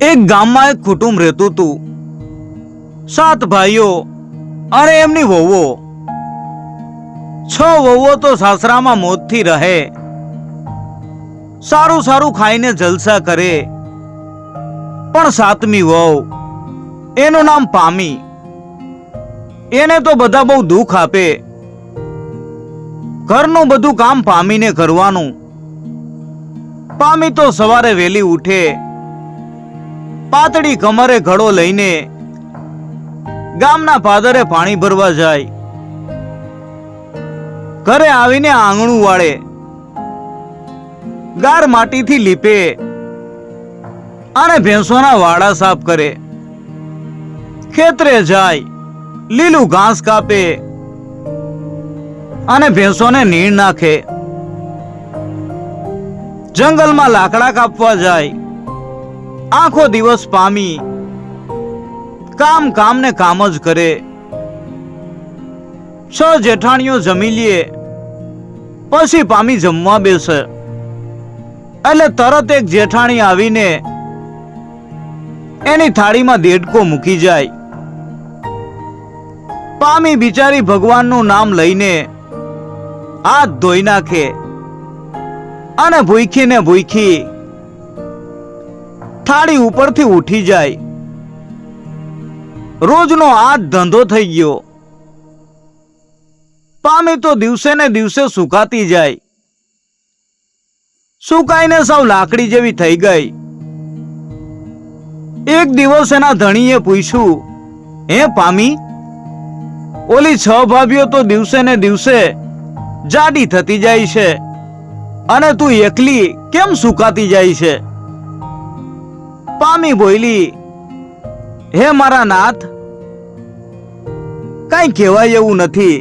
એક ગામમાં એક કુટુંબ રહેતું હતું. સાત ભાઈઓ અને એમની વહુઓ. છ વહુઓ તો સાસરામાં મોતથી રહે. સારું સારું ખાઈને જલસા કરે. પણ સાતમી વહુ, એનું નામ પામી. એને તો બધા બહુ દુઃખ આપે. ઘરનું બધું કામ પામીને કરવાનું. પામી તો સવારે વહેલી ઉઠે. પાતળી કમરે ઘડો લઈને ગામના પાદરે પાણી ભરવા જાય. ઘરે આવીને આંગણું વાળે ગાર માટીથી લીપે અને ભેંસોના વાડા સાફ કરે. ખેતરે જાય, લીલું ઘાસ કાપે અને ભેંસોને નીણ નાખે. જંગલમાં લાકડા કાપવા જાય. આખો દિવસ પામી. કામ કામ ને કામ જ કરે. છ જેઠાણીઓ જમી લે. પછી પામી જમવા બેસે. એટલે તરત એક જેઠાણી આવીને એની થાળીમાં દેડકો મૂકી જાય. પામી બિચારી ભગવાનનું નામ લઈને હાથ ધોઈ નાખે. અને ભૂખી ને ભૂખી થાળી ઉપરથી ઉઠી જાય. રોજનો આ ધંધો થઈ ગયો. પામી તો દિવસે ને દિવસે સુકાતી જાય. સુકાઈને સાવ લાકડી જેવી થઈ ગઈ. એક દિવસ એના ધણીએ પૂછ્યું, હે પામી, ઓલી છ ભાભીઓ તો દિવસે ને દિવસે જાડી થતી જાય છે અને તું એકલી કેમ સુકાતી જાય છે? પામી બોલી હે મારા નાથ, કઈ કહેવાય એવું નથી.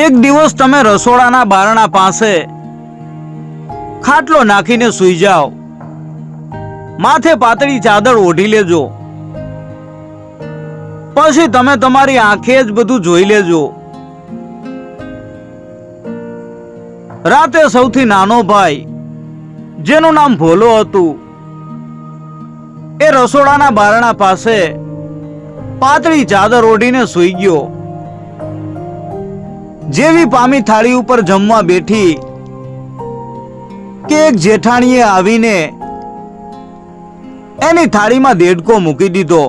એક દિવસ તમે રસોડાના બારણા પાસે ખાટલો નાખીને સૂઈ જાઓ. માથે પાતળી ચાદર ઓઢી લેજો. પછી તમે તમારી આંખે જ બધું જોઈ લેજો. રાતે સૌથી નાનો ભાઈ જેનું નામ ભોલો હતું. એ રસોડાના બારણા પાસે પાતળી ચાદર ઓઢીને સૂઈ ગયો. જેવી પામી થાળી ઉપર જમવા બેઠી કે એક જેઠાણીએ આવીને એની થાળીમાં દેડકો મૂકી દીધો.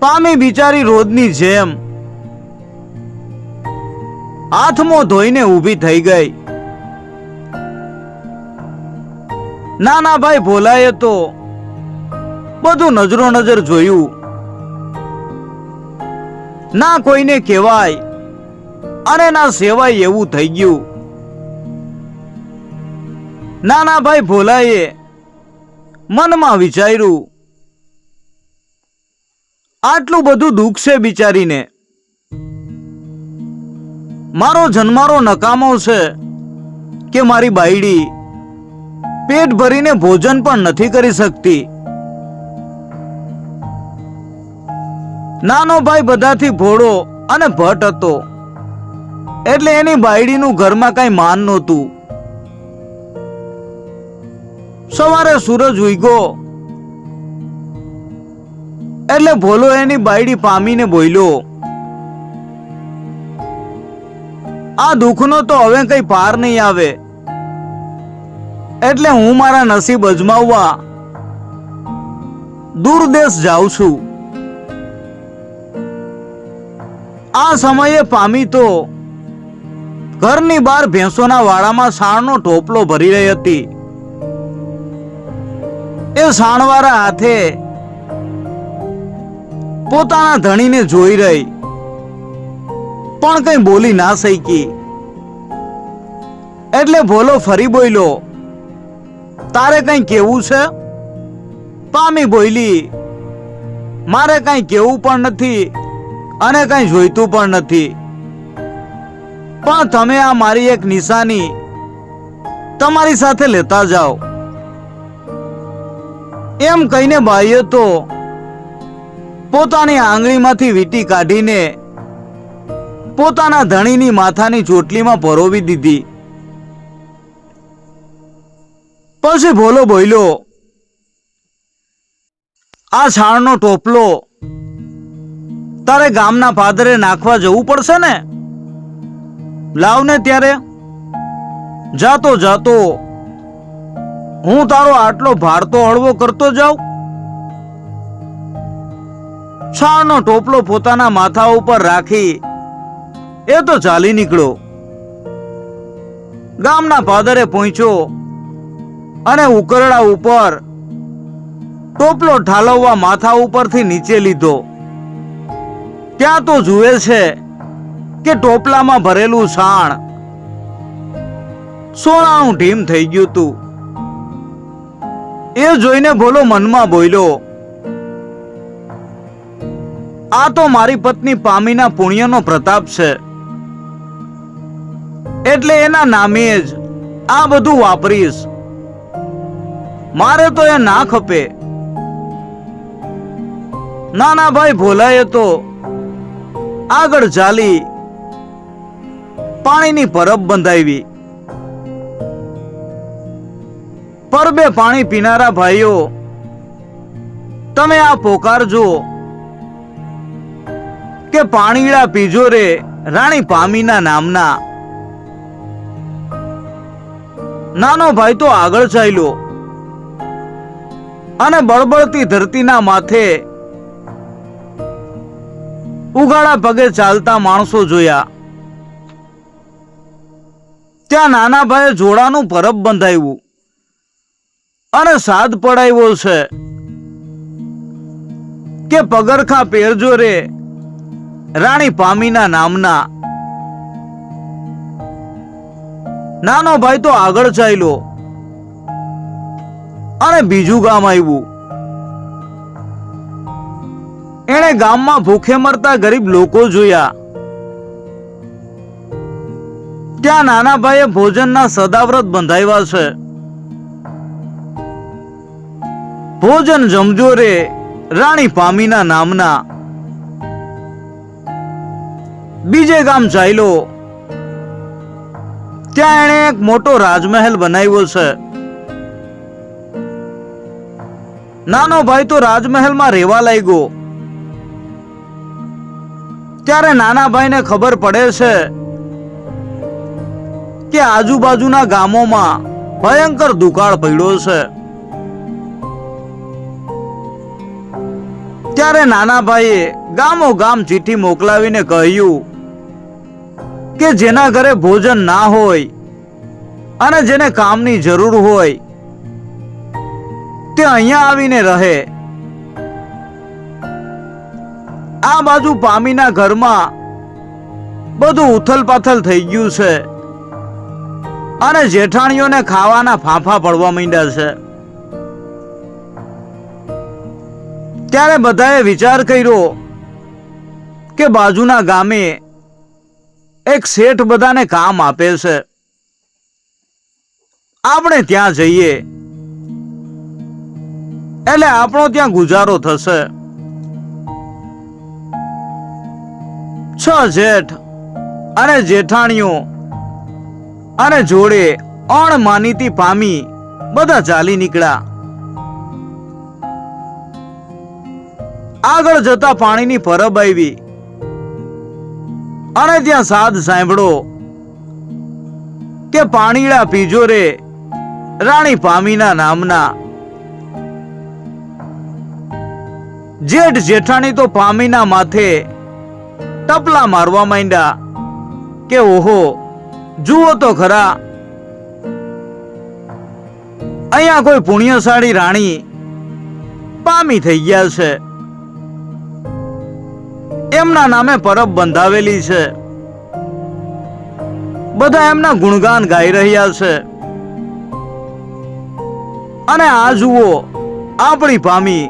પામી બિચારી રોજની જેમ હાથમો ધોઈને ઊભી થઈ ગઈ. નાના ભાઈ ભોલાએ તો બધું નજરો નજર જોયું. ના કોઈને કહેવાય અને ના સેવાય એવું થઈ ગયું. ના ના ભાઈ ભોલાએ મનમાં વિચાર્યું, આટલું બધું દુઃખ છે બિચારીને. મારો જન્મારો નકામો છે કે મારી બાયડી પેટ ભરીને ભોજન પણ નથી કરી શકતી. નાનો ભાઈ બધાથી ભોળો અને ભટ્ટ હતો. એટલે એની બાયડીનું ઘરમાં કઈ માન નહોતું. સવારે સૂરજ ઉગ્યો. એટલે ભોલો એની બાયડી પામીને બોલ્યો, આ દુઃખનો તો હવે કઈ પાર નહીં આવે. એટલે હું મારા નસીબ અજમાવવા દૂર દેશ જાઉં છું. આ સમયે પામી તો ઘરની બહાર ભેંસોના વાડામાં સાણનો ટોપલો ભરી રહી હતી. એ સાણવાળા હાથે પોતાના ધણીને જોઈ રહી. પણ કઈ બોલી ના શકી. એટલે ભોલો ફરી બોલ્યો તારે કઈ કેવું છે? પામી બોલી મારે કઈ કેવું પણ નથી અને કઈ જોઈતું પણ નથી. પણ તમે આ મારી એક નિશાની તમારી સાથે લેતા જાઓ. એમ કહીને ભાઈએ તો પોતાની આંગળીમાંથી વીંટી કાઢીને પોતાના ધણીની માથાની ચોટલીમાં પરોવી દીધી. પછી ભોલો બોલ્યો આ છાણનો ટોપલો તારે ગામના પાદરે નાખવા જવું પડશે ને? લાવને ત્યારે. જાતો જાતો. હું તારો આટલો ભારતો હળવો કરતો જાઉં? છાણનો ટોપલો પોતાના માથા ઉપર રાખી એ તો ચાલી નીકળ્યો. ગામના પાદરે પહોંચ્યો. અને ઉકરડા ઉપર ટોપલો ઠાલવવા માથા ઉપરથી નીચે લીધો. ત્યાં તો જુએ છે કે ટોપલામાં ભરેલું છાણ સોનાનું ઢીમ થઈ ગયું તું. એ જોઈને ભોલો મનમાં બોલ્યો, આ તો મારી પત્ની પામીના પુણ્યનો પ્રતાપ છે. એટલે એના નામે જ આ બધું વાપરીશ. મારે તો એ ના ખપે. ના ના ભાઈ ભોલાએ તો આગળ ચાલી પાણીની પરબ બંધાવી. પરબે પાણી પીનારા ભાઈઓ, તમે આ પોકારજો કે પાણીડા પીજો રે રાણી પામીના નામના. નાનો ભાઈ તો આગળ ચાલ્યો. અને બળબળતી ધરતીના માથે ઉગાડા પગે ચાલતા માણસો જોયા. ત્યાં નાના ભાઈએ જોડાનું પરબ બંધાવ્યું અને સાદ પડાવ્યો છે કે પગરખા પહેરજો રે રાણી પામીના નામના. નાનો ભાઈ તો આગળ ચાલ્યો. અને બીજું ગામ આવ્યું એણે ગામમાં ભૂખે મરતા ગરીબ લોકો જોયા. ત્યાં નાના ભાઈએ ભોજનના સદાવ્રત બંધાવ્યા છે. ભોજન જમજો રે, રાણી પામીના નામના. બીજે ગામ ચાલ્યો. ત્યાં એણે એક મોટો રાજમહેલ બનાવ્યો છે. નાનો ભાઈ, તો રાજમહેલમાં રહેવા લાગ્યો. ત્યારે નાના ભાઈને ખબર પડે છે કે આજુબાજુના ગામોમાં ભયંકર દુકાળ પડ્યો છે. ત્યારે નાના ભાઈએ ગામો ગામ ચીઠી મોકલાવીને કહ્યું કે જેના ઘરે ભોજન ના હોય અને જેને કામની જરૂર હોય તે અહીંયા આવીને રહે. આ બાજુ પામીના ઘરમાં બધું ઉથલપાથલ થઈ ગયું છે અને જેઠાણીઓને ખાવાના ફાંફા પડવા માંડ્યા છે. ત્યારે બધાએ વિચાર કર્યો કે બાજુના ગામે એક શેઠ બધાને કામ આપે છે. આપણે ત્યાં જઈએ. એટલે આપણો ત્યાં ગુજારો થશે. છ જેઠ અને જેઠાણીઓ અને જોડે અણમાનીતી પામી બધા ચાલી નીકળ્યા. આગળ જતા પાણીની પરબ આવી અને ત્યાં સાદ સાંભળો કે પાણીડા પીજો રે રાણી પામીના નામના જેઠ જેઠાણી તો પામીના માથે ટપલા મારવા માંડ્યા કે ઓહો, જુઓ તો ખરા. અહીંયા કોઈ પુણ્યશાળી રાણી પામી થઈ ગયા છે. એમના નામે પરબ બંધાવેલી છે. બધા એમના ગુણગાન ગાઈ રહ્યા છે. અને આ જુઓ, આપણી પામી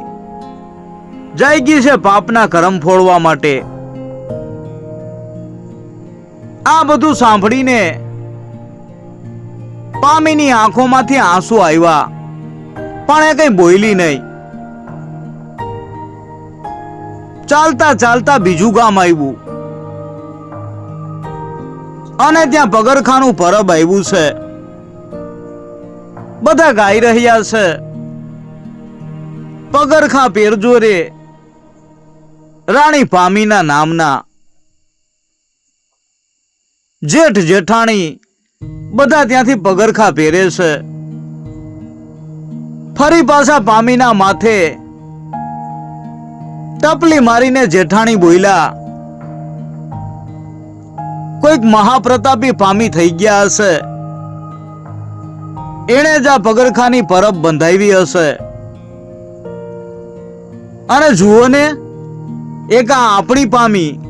જાયગી છે પાપના કરમ ફોડવા માટે. આ બધું સાંભળીને પામીની આંખોમાંથી આંસુ આવ્યા. પણ એ કઈ બોયલી નહીં. ચાલતા ચાલતા બીજું ગામ આવ્યું. અને ત્યાં પગરખાનું પરબ આવ્યું છે. બધા ગાઈ રહ્યા છે. પગરખા પેરજોરે રાણી પામીના નામના. જેઠ જેઠાણી બધા ત્યાંથી પગરખા પહેરે છે. ફરી પાછા પામીના માથે ટપલી મારીને જેઠાણી બોલ્યા, કોઈક મહાપ્રતાપી પામી થઈ ગયા હશે. એણે જ આ પગરખાની પરબ બંધાવી હશે. અને જુઓ ને એક આપણી પામી,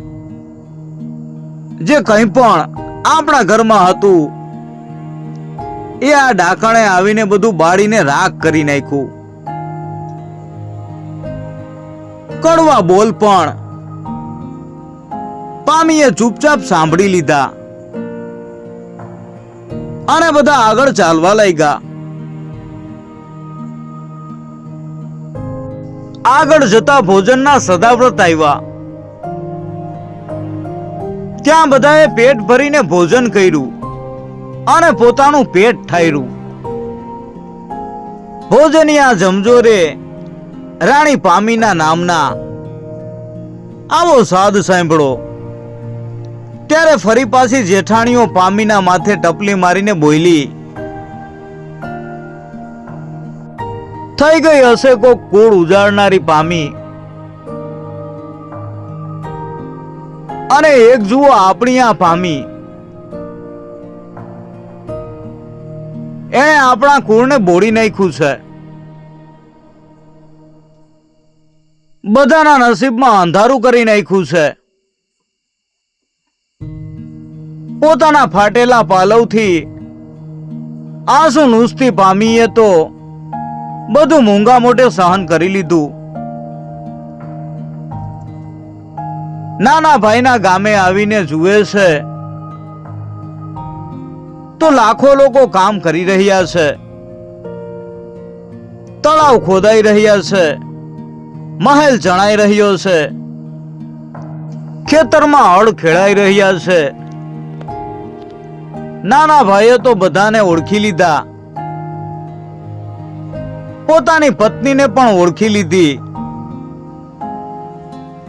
જે કંઈ પણ આપણા ઘરમાં હતું, એ આ ડાકણે આવીને બધું બાળીને રાખ કરી નાખ્યું. કડવા બોલ પણ પામીએ ચૂપચાપ સાંભળી લીધા અને બધા આગળ ચાલવા લાગ્યા. આગળ જતા ભોજનના સદાવ્રત આવ્યા. ત્યાં બધાએ પેટ ભરીને ભોજન કર્યું અને પોતાનું પેટ ઠાર્યું ભોજનિયા જમજોરે રાણી પામીના નામના આવો સાદ સાંભળો. ત્યારે ફરી પાછી જેઠાણીઓ પામીના માથે ટપલી મારીને બોલી થઈ ગઈ હશે કોક કુળ ઉજાડનારી પામી. અને એક જુઓ આપણી આ પામી. એણે આપણા કુળને બોળી નાખ્યું છે. બધાના નસીબમાં અંધારું કરી નાખ્યું છે. પોતાના ફાટેલા પાલવથી આંસુ નુસતી પામીએ તો બધું મૂંગા મોટે સહન કરી લીધું. નાના ભાઈના ગામે આવીને જુએ છે. તો લાખો લોકો કામ કરી રહ્યા છે. તળાવ ખોદાઈ રહ્યા છે. મહેલ ચણાઈ રહ્યો છે. ખેતરમાં હળ ખેડાઈ રહ્યા છે. નાના ભાઈએ તો બધાને ઓળખી લીધા. પોતાની પત્નીને પણ ઓળખી લીધી.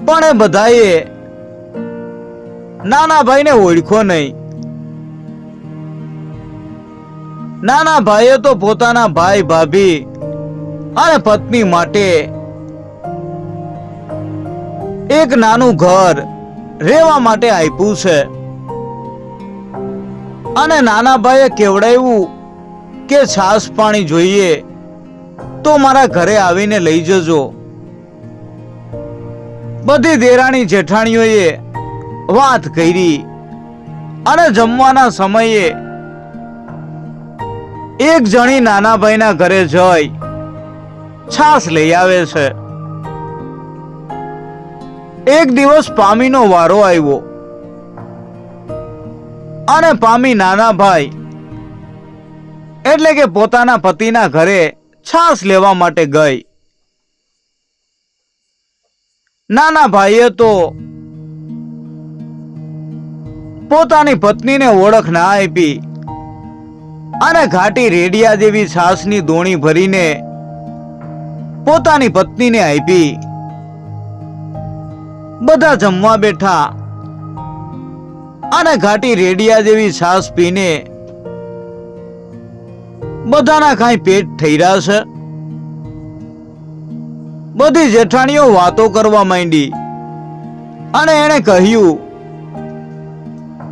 પણ એ બધાએ નાના ભાઈને ઓળખ્યો નહીં. નાના ભાઈએ તો પોતાના ભાઈ ભાભી અને પત્ની માટે એક નાનું ઘર રહેવા માટે આપ્યું છે. અને નાના ભાઈએ કેવડાવ્યું કે છાસ પાણી જોઈએ. તો મારા ઘરે આવીને લઈ જજો. બધી દેરાણી જેઠાણીઓએ વાત કરી અને જમવાના સમયે એક જણી નાના ભાઈના ઘરે જઈ છાસ લઈ આવે છે. એક દિવસ પામીનો વારો આવ્યો અને પામી નાના ભાઈ એટલે કે પોતાના પતિના ઘરે છાસ લેવા માટે ગઈ. નાના ભાઈએ તો પોતાની પત્નીને ઓળખ ના આપી અને ઘાટી રેડિયા જેવી છાશની દોણી ભરીને પોતાની પત્નીને આપી. બધા જમવા બેઠા અને ઘાટી રેડિયા જેવી છાશ પીને બધાના કાંઈ પેટ થઈ રહ્યા છે? બધી જેઠાણીઓ વાતો કરવા માંડી અને એણે કહ્યું,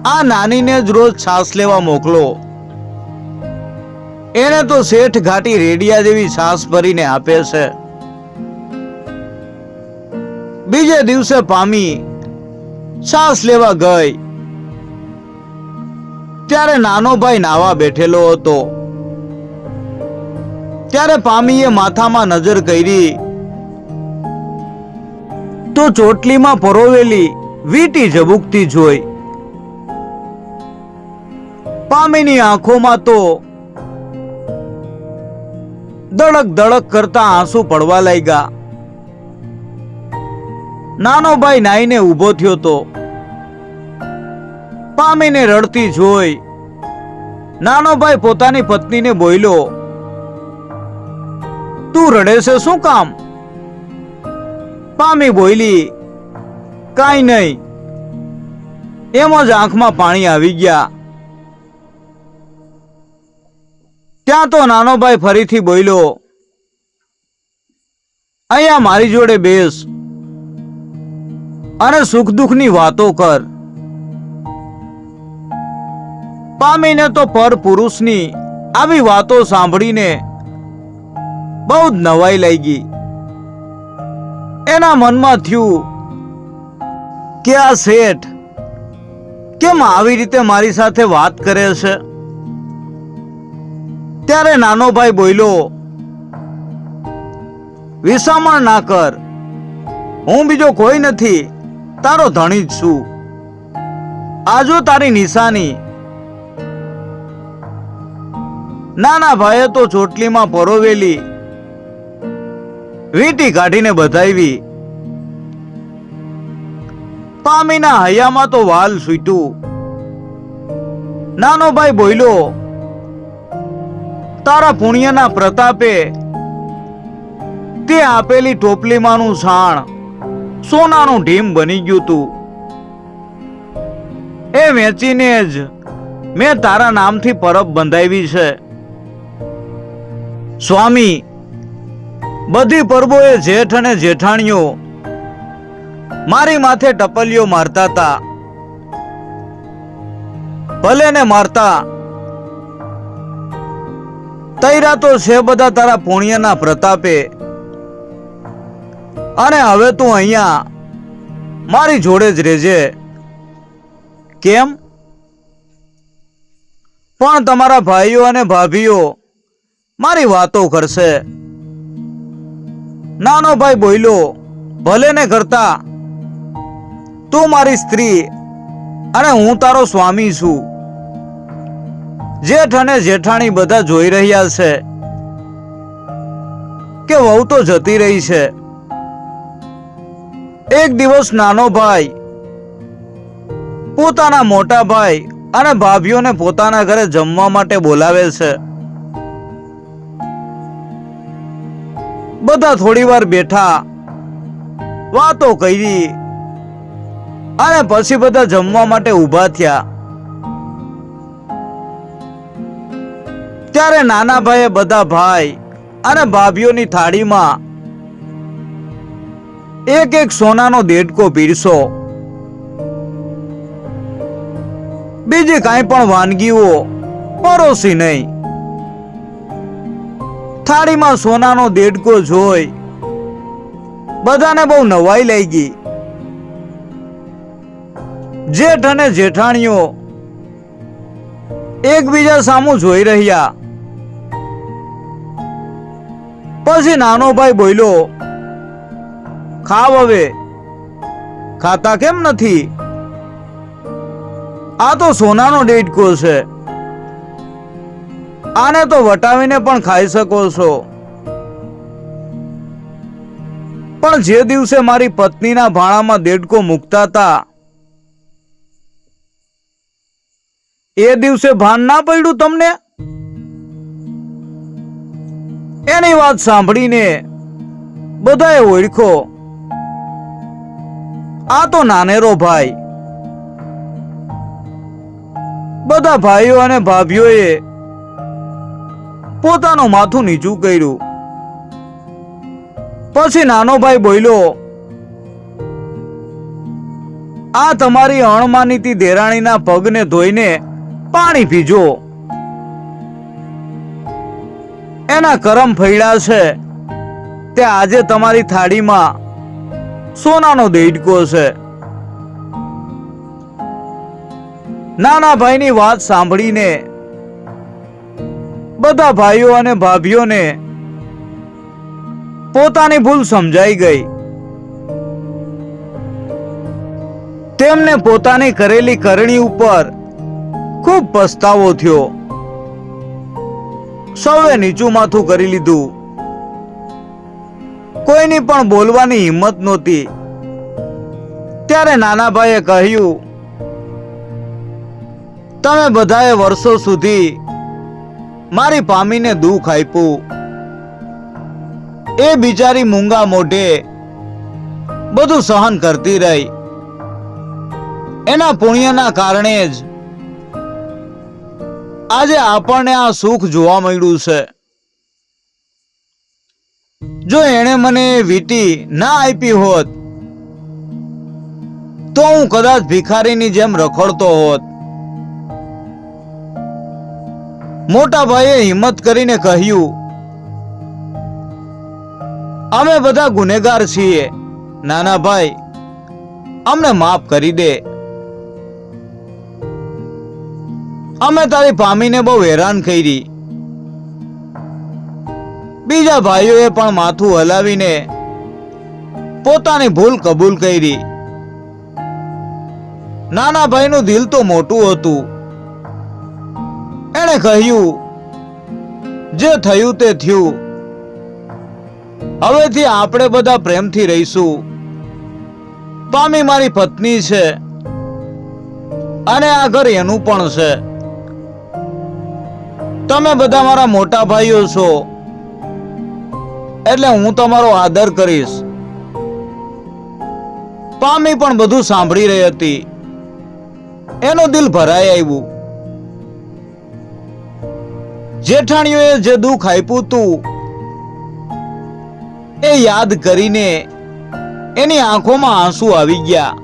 આ નાનીને જ રોજ છાસ લેવા મોકલો. એને તો શેઠ ઘાટી રેડિયા જેવી છાસ ભરીને આપે છે. બીજે દિવસે પામી છાસ લેવા ગઈ. ત્યારે નાનો ભાઈ નાવા બેઠેલો હતો. ત્યારે પામીએ માથામાં નજર કરી. તો ચોટલીમાં પરોવેલી વીટી ઝબુકતી જોઈ. પામીની આંખોમાં તો દડક દડક કરતા આંસુ પડવા લાગ્યા. નાનો ભાઈ નાઈને ઊભો થયો તો પામીને રડતી જોઈ. નાનો ભાઈ પોતાની પત્નીને બોલ્યો તું રડે છે શું કામ? પામી બોયલી, કાંઈ નહીં. એમ જ આંખમાં પાણી આવી ગયા. ત્યાં તો નાનો ભાઈ ફરીથી બોલ્યો અહીંયા મારી જોડે બેસ અને સુખ દુઃખની વાતો કર. પામીને તો પર પુરુષની આવી વાતો સાંભળીને બહુ જ નવાઈ ગઈ. એના મનમાં થયું, કે આ શેઠ કેમ આવી રીતે મારી સાથે વાત કરે છે? ત્યારે નાનો ભાઈ બોલ્યો, વિસામણ ના કર. હું બીજો કોઈ નથી, તારો ધણી જ છું. આજો તારી નિશાની. નાના ભાઈએ તો ચોટલીમાં પરોવેલી વીંટી કાઢીને બધાવી પામીના હૈયામાં તો વાલ સૂટ્યું. નાનો ભાઈ બોલ્યો, તારા પુણ્યના પ્રતાપે તે આપેલી ટોપલીમાંનું સાણ સોનાનું ઢીમ બની ગયું તું. એ વેચીને જ મેં તારા નામથી પરબ બંધાવી છે. સ્વામી બધી પરબોએ જેઠ અને જેઠાણીઓ મારી માથે ટપલીઓ મારતા હતા ભલે ને મારતા. તૈરા તો છે બધા તારા પુણ્યના પ્રતાપે. અને હવે તું અહીંયા મારી જોડે જ રહેજે. કેમ? પણ તમારા ભાઈઓ અને ભાભીઓ મારી વાતો કરશે. નાનો ભાઈ બોલ્યો, ભલે ને કરતા તું મારી સ્ત્રી અને હું તારો સ્વામી છું. જેઠ અને જેઠાણી બધા જોઈ રહ્યા છે કે વહુ તો જતી રહી છે. એક દિવસ નાનો ભાઈ, પોતાના મોટા ભાઈ અને ભાભીઓને પોતાના ઘરે જમવા માટે બોલાવે છે. બધા થોડી વાર બેઠા વાતો કરી. અને પછી બધા જમવા માટે ઊભા થયા. ત્યારે નાના ભાઈએ બધા ભાઈ અને ભાભીઓની થાળીમાં એક એક સોનાનો દેડકો પીરસો. બીજી કાંઈ પણ વાનગીઓ, પરોસી નહીં. થાળીમાં સોનાનો દેડકો જોઈ બધાને બહુ નવાઈ લાગી જેઠ અને જેઠાણીઓ એકબીજા સામું જોઈ રહ્યા. પછી નાનો ભાઈ બોલ્યો, ખાવ હવે. ખાતા કેમ નથી? આ તો સોનાનો ડેડકો છે. આને તો વટાવીને પણ ખાઈ શકો છો. પણ જે દિવસે મારી પત્નીના ભાણામાં દેડકો મૂકતા હતા એ દિવસે ભાન ના પડ્યું તમને? એની વાત સાંભળીને બધાએ ઓળખો. આ તો નાનેરો ભાઈ. બધા ભાઈઓ અને ભાભીઓએ પોતાનું માથું નીચું કર્યું. પછી નાનો ભાઈ બોલ્યો, આ તમારી અણમાનીતી દેરાણીના પગને ધોઈને પાણી પીજો. એના કરમ ફૈડા છે. તે આજે તમારી થાળીમાં સોનાનો દેડકો છે. નાના ભાઈની વાત સાંભળીને બધા ભાઈઓ અને ભાભીઓને પોતાની ભૂલ સમજાઈ ગઈ. તેમને પોતાની કરેલી કરણી ઉપર ખૂબ પસ્તાવો થયો. સૌએ નીચું માથું કરી લીધું. કોઈની પણ બોલવાની હિંમત નહોતી. ત્યારે નાના ભાઈએ કહ્યું, તમે બધાએ વર્ષો સુધી મારી પામીને દુઃખ આપ્યું. એ બિચારી મૂંગા મોઢે બધું સહન કરતી રહી. એના પુણ્યના કારણે જ આજે આપણને આ સુખ જોવા મળ્યું છે. જો એણે મને વીટી ના આપી હોત, તો હું કદાચ ભિખારીની જેમ રખડતો હોત. મોટા ભાઈએ હિંમત કરીને કહ્યું, અમે બધા ગુનેગાર છીએ. નાના ભાઈ, અમને માફ કરી દે. અમે તારી પામીને બહુ હેરાન કરી. બીજા ભાઈઓએ પણ માથું હલાવીને પોતાની ભૂલ કબૂલ કરી. નાના ભાઈનું દિલ તો મોટું હતું. એણે કહ્યું, જે થયું તે થયું. હવેથી આપણે બધા પ્રેમથી રહીશું. પામી મારી પત્ની છે અને આ ઘર એનું પણ છે. તમે બધા મારા મોટા ભાઈઓ છો. એટલે હું તમારો આદર કરીશ. પામી પણ બધું સાંભળી રહી હતી. એનું દિલ ભરાઈ આવ્યું. જેઠાણીઓએ જે દુઃખ આપ્યું તું એ યાદ કરીને એની આંખોમાં આંસુ આવી ગયા.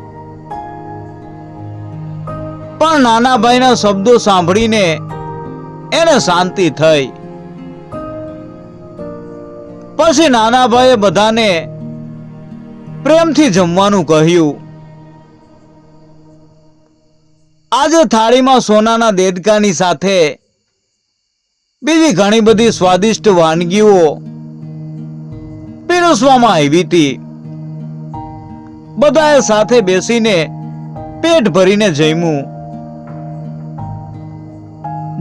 પણ નાના ભાઈના શબ્દો સાંભળીને એને શાંતિ થઈ. પછી નાના ભાઈએ બધાને પ્રેમથી જમવાનું કહ્યું. આજે થાળીમાં સોનાના દેડકાની સાથે બીજી ઘણી બધી સ્વાદિષ્ટ વાનગીઓ પીરસવામાં આવી હતી. બધાએ સાથે બેસીને પેટ ભરીને જમ્યું.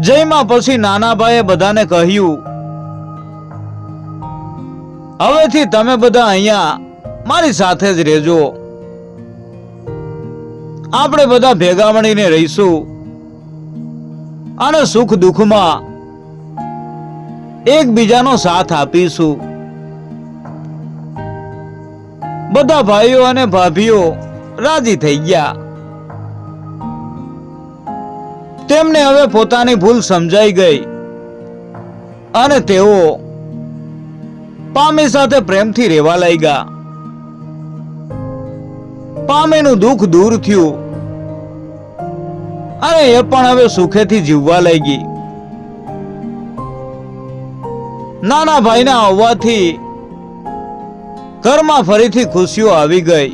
જયમાં પછી નાના ભાઈએ બધાને કહ્યું, હવેથી તમે બધા અહીંયા મારી સાથે જ રહેજો. આપણે બધા ભેગા મળીને રહીશું. અને સુખ દુઃખમાં એકબીજાનો સાથ આપીશું. બધા ભાઈઓ અને ભાભીઓ રાજી થઈ ગયા. તેમને હવે પોતાની ભૂલ સમજાઈ ગઈ અને તેઓ પામી સાથે પ્રેમથી રહેવા લાગ્યા. પામીનું દુઃખ દૂર થયું અને એ પણ હવે સુખેથી જીવવા લાગી. નાના ભાઈના આવવાથી ઘરમાં ફરીથી ખુશીઓ આવી ગઈ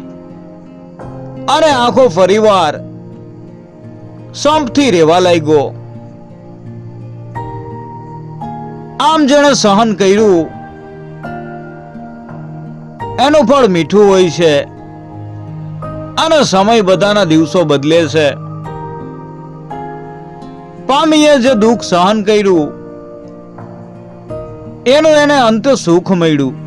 અને આખો પરિવાર સંપથી રહેવા લાગ્યો. આમ જેણે સહન કર્યું, એનું ફળ મીઠું હોય છે અને સમય બધાના દિવસો બદલે છે. પામીએ જે દુઃખ સહન કર્યું એનું એને અંત સુખ મળ્યું.